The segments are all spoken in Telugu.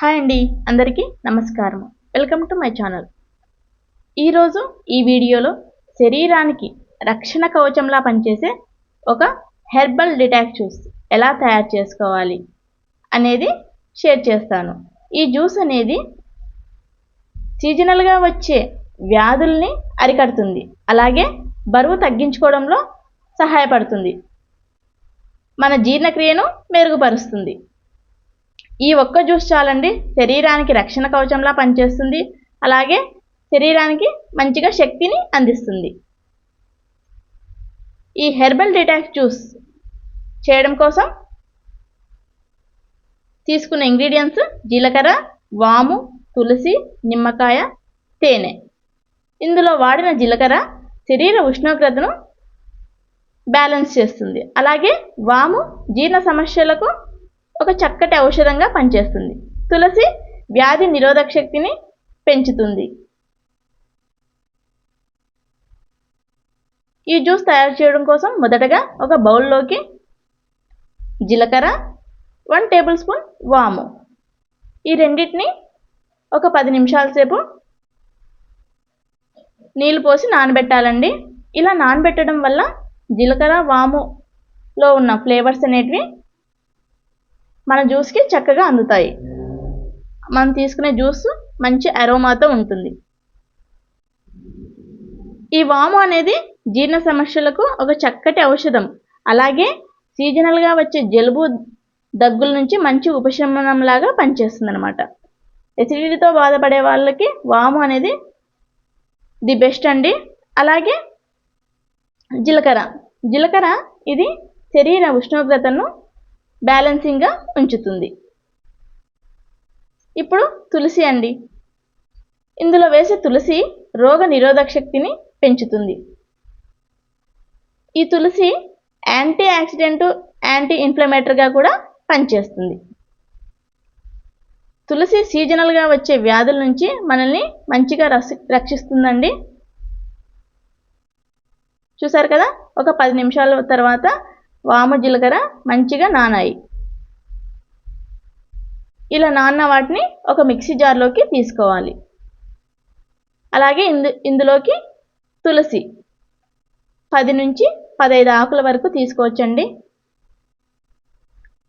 హాయ్ అండి అందరికీ నమస్కారం వెల్కమ్ టు మై ఛానల్. ఈరోజు ఈ వీడియోలో శరీరానికి రక్షణ కవచంలా పనిచేసే ఒక హెర్బల్ డిటాక్ జ్యూస్ ఎలా తయారు చేసుకోవాలి అనేది షేర్ చేస్తాను. ఈ జ్యూస్ అనేది సీజనల్గా వచ్చే వ్యాధుల్ని అరికడుతుంది. అలాగే బరువు తగ్గించుకోవడంలో సహాయపడుతుంది. మన జీర్ణక్రియను మెరుగుపరుస్తుంది. ఈ ఒక్క జ్యూస్ చాలండి. శరీరానికి రక్షణ కవచంలా పనిచేస్తుంది. అలాగే శరీరానికి మంచిగా శక్తిని అందిస్తుంది. ఈ హెర్బల్ డిటాక్స్ జ్యూస్ చేయడం కోసం తీసుకున్న ఇంగ్రీడియంట్స్ జీలకర్ర వాము తులసి నిమ్మకాయ తేనె. ఇందులో వాడిన జీలకర్ర శరీర ఉష్ణోగ్రతను బ్యాలెన్స్ చేస్తుంది. అలాగే వాము జీర్ణ సమస్యలకు ఒక చక్కటి ఔషధంగా పనిచేస్తుంది. తులసి వ్యాధి నిరోధక శక్తిని పెంచుతుంది. ఈ జ్యూస్ తయారు చేయడం కోసం మొదటగా ఒక బౌల్లోకి జీలకర్ర వన్ టేబుల్ స్పూన్ వాము. ఈ రెండింటిని ఒక పది నిమిషాల సేపు నీళ్ళు పోసి నానబెట్టాలండి. ఇలా నానబెట్టడం వల్ల జీలకర్ర వాములో ఉన్న ఫ్లేవర్స్ అనేటివి మన జ్యూస్కి చక్కగా అందుతాయి. మనం తీసుకునే జ్యూస్ మంచి అరోమాతో ఉంటుంది. ఈ వాము అనేది జీర్ణ సమస్యలకు ఒక చక్కటి ఔషధం. అలాగే సీజనల్గా వచ్చే జలుబు దగ్గుల నుంచి మంచి ఉపశమనంలాగా పనిచేస్తుంది అనమాట ఎసిడిటీతో బాధపడే వాళ్ళకి వాము అనేది ది బెస్ట్ అండి. అలాగే జీలకర్ర. జీలకర్ర ఇది శరీర ఉష్ణోగ్రతను బ్యాలెన్సింగ్గా ఉంచుతుంది. ఇప్పుడు తులసి అండి. ఇందులో వేసే తులసి రోగ నిరోధక శక్తిని పెంచుతుంది. ఈ తులసి యాంటీ యాక్సిడెంట్ యాంటీ ఇన్ఫ్లమేటరీగా కూడా పనిచేస్తుంది. తులసి సీజనల్గా వచ్చే వ్యాధుల నుంచి మనల్ని మంచిగా రక్షిస్తుందండి. చూసారు కదా? ఒక పది నిమిషాల తర్వాత వాము జీలకర్ర మంచిగా నానాయి. ఇలా నాన్న వాటిని ఒక మిక్సీ జార్లోకి తీసుకోవాలి. అలాగే ఇందు ఇందులోకి తులసి పది నుంచి పదహైదు ఆకుల వరకు తీసుకోవచ్చండి.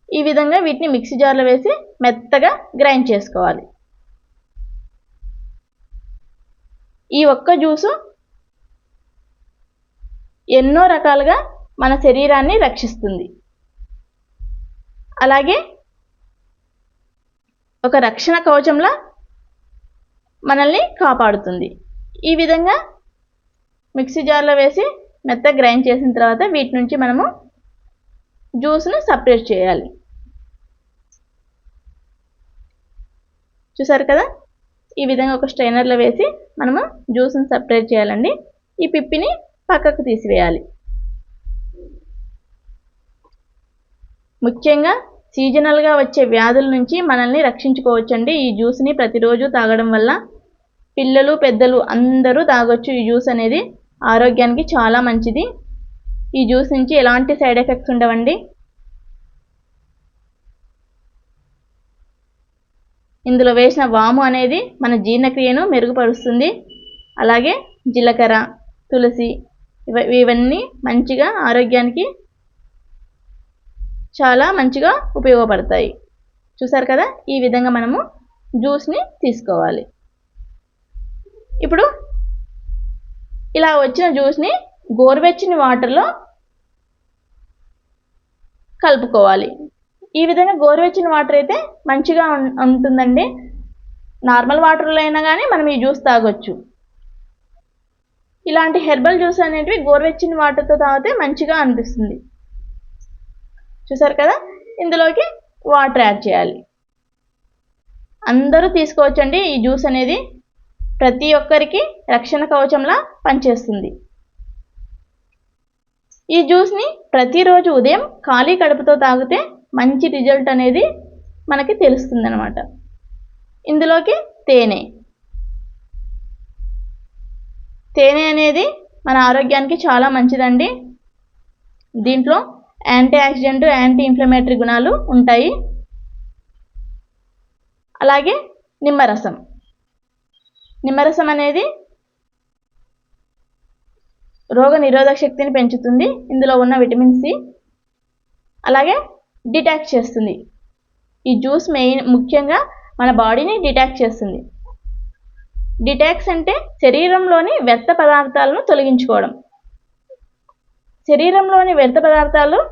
ఈ విధంగా వీటిని మిక్సీ జార్లో వేసి మెత్తగా గ్రైండ్ చేసుకోవాలి. ఈ ఒక్క జ్యూసు ఎన్నో రకాలుగా మన శరీరాన్ని రక్షిస్తుంది. అలాగే ఒక రక్షణ కవచంలా మనల్ని కాపాడుతుంది. ఈ విధంగా మిక్సీ జార్లో వేసి మెత్త గ్రైండ్ చేసిన తర్వాత వీటి నుంచి మనము జ్యూస్ను సపరేట్ చేయాలి. చూసారు కదా? ఈ విధంగా ఒక స్ట్రైనర్లో వేసి మనము జ్యూస్ని సపరేట్ చేయాలండి. ఈ పిప్పిని పక్కకు తీసివేయాలి. ముఖ్యంగా సీజనల్గా వచ్చే వ్యాధుల నుంచి మనల్ని రక్షించుకోవచ్చండి. ఈ జ్యూస్ని ప్రతిరోజు తాగడం వల్ల పిల్లలు పెద్దలు అందరూ తాగొచ్చు. ఈ జ్యూస్ అనేది ఆరోగ్యానికి చాలా మంచిది. ఈ జ్యూస్ నుంచి ఎలాంటి సైడ్ ఎఫెక్ట్స్ ఉండవండి? ఇందులో వేసిన వాము అనేది మన జీర్ణక్రియను మెరుగుపరుస్తుంది. అలాగే జీలకర్ర తులసి ఇవ ఇవన్నీ మంచిగా ఆరోగ్యానికి చాలా మంచిగా ఉపయోగపడతాయి. చూసారు కదా? ఈ విధంగా మనము జ్యూస్ని తీసుకోవాలి. ఇప్పుడు ఇలా వచ్చిన జ్యూస్ని గోరువెచ్చని వాటర్లో కలుపుకోవాలి. ఈ విధంగా గోరువెచ్చని వాటర్ అయితే మంచిగా ఉంటుందండి. నార్మల్ వాటర్లో అయినా కానీ మనం ఈ జ్యూస్ తాగొచ్చు. ఇలాంటి హెర్బల్ జ్యూస్ అనేటివి గోరువెచ్చని వాటర్తో తాగితే మంచిగా అనిపిస్తుంది. చూసారు కదా? ఇందులోకి వాటర్ యాడ్ చేయాలి. అందరూ తీసుకోవచ్చండి. ఈ జ్యూస్ అనేది ప్రతి ఒక్కరికి రక్షణ కవచంలా పనిచేస్తుంది. ఈ జ్యూస్ని ప్రతిరోజు ఉదయం ఖాళీ కడుపుతో తాగితే మంచి రిజల్ట్ అనేది మనకి తెలుస్తుంది అనమాట ఇందులోకి తేనె. తేనె అనేది మన ఆరోగ్యానికి చాలా మంచిదండి. దీంట్లో యాంటీ ఆక్సిడెంట్ యాంటీ ఇన్ఫ్లమేటరీ గుణాలు ఉంటాయి. అలాగే నిమ్మరసం. నిమ్మరసం అనేది రోగ నిరోధక శక్తిని పెంచుతుంది. ఇందులో ఉన్న విటమిన్ సి అలాగే డిటాక్ట్ చేస్తుంది. ఈ జ్యూస్ మెయిన్ ముఖ్యంగా మన బాడీని డిటాక్ట్ చేస్తుంది. డిటాక్స్ అంటే శరీరంలోని వ్యర్థ పదార్థాలను తొలగించుకోవడం. శరీరంలోని వ్యర్థ పదార్థాలు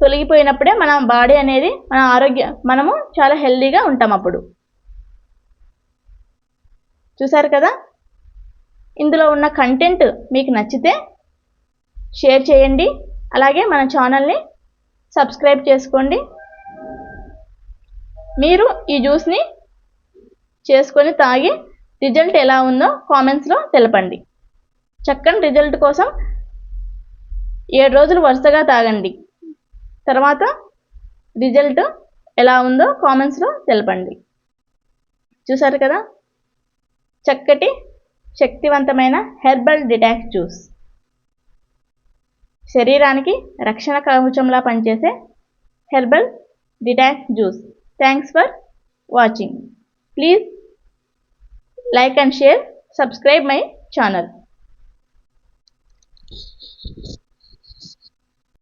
తొలగిపోయినప్పుడే మన బాడీ అనేది మన ఆరోగ్య మనము చాలా హెల్దీగా ఉంటాం అప్పుడు. చూసారు కదా? ఇందులో ఉన్న కంటెంట్ మీకు నచ్చితే షేర్ చేయండి. అలాగే మన ఛానల్ని సబ్స్క్రైబ్ చేసుకోండి. మీరు ఈ జ్యూస్ని చేసుకొని తాగి రిజల్ట్ ఎలా ఉందో కామెంట్స్లో తెలపండి. చక్కని రిజల్ట్ కోసం ఏడు రోజులు వరుసగా తాగండి. తర్వాత రిజల్ట్ ఎలా ఉందో కామెంట్స్లో తెలపండి. చూసారు కదా? చక్కటి శక్తివంతమైన హెర్బల్ డిటాక్స్ జ్యూస్ శరీరానికి రక్షణ కవచంలా పనిచేసే herbal detox juice thanks for watching please like and share subscribe my channel